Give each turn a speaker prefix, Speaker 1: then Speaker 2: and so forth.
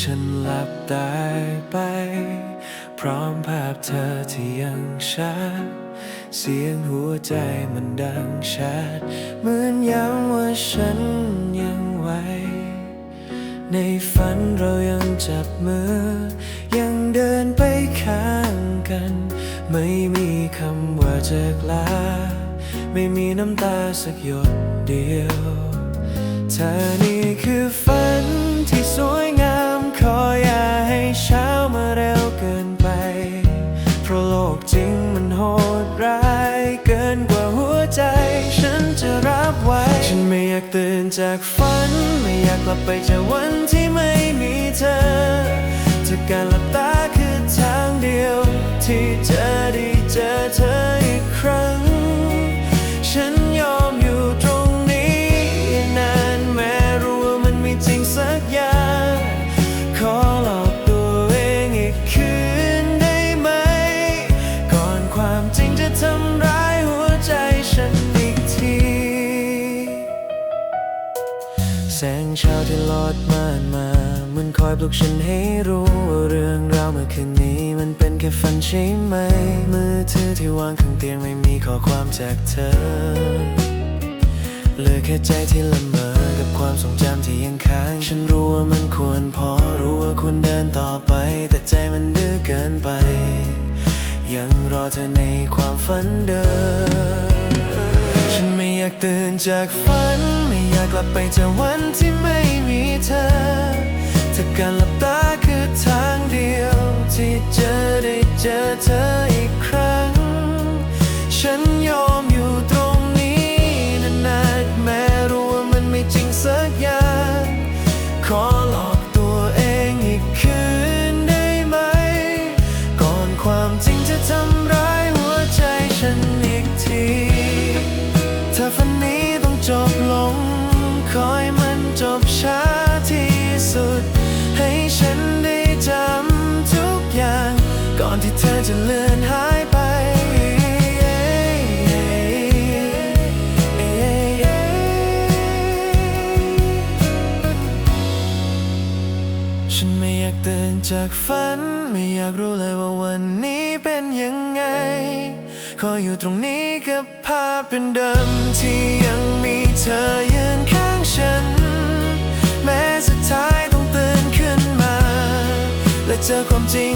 Speaker 1: ฉันหลับตายไป พร้อมภาพเธอที่ยังชัด เสียงหัวใจมันดังชัด เหมือนย้ำว่าฉันยังไหว ในฝันเรายังจับมือ ยังเดินไปข้างกัน ไม่มีคำว่าจะลา ไม่มีน้ำตาสักหยดเดียวเธอนี่คือฝัน โหดร้ายเกินกว่าหัวใจ ฉันจะรับไว้ ฉันไม่อยากตื่นจากฝัน ไม่อยากกลับไปจากวันที่ไม่มีเธอจากการหลับตาคือทางเดียวที่เจอ งเช้าที่ลอดม่านมาเหมันคอยปลุกฉันให้รู้ว่าเรื่องราวเมื่อคืนนี้มันเป็นแค่ฝันใช่ไหม มือถือที่วางข้างเตียงไม่มีข้อความจากเธอเหลือแค่ใจที่ละเมอกับความทรงจำที่ยังค้าง ฉันรู้ว่ามันควรพอรู้ว่าควรเดินต่อไป แต่ใจมันดื้อเกินไป ยังรอเธอในความฝันเดิม ฉันไม่อยากตื่นจากฝันากกลับไปจากวันที่ไม่มีเธอถ้าการหลับตาากตื่นจากฝัน ไม่อยากรู้เลยว่าวันนี้เป็นยังไง ขออยู่ตรงนี้กับภาพเป็นเดิมที่ยังมีเธอยืนข้างฉัน แม้สุดท้ายต้องตื่นขึ้นมา และเจอความจริง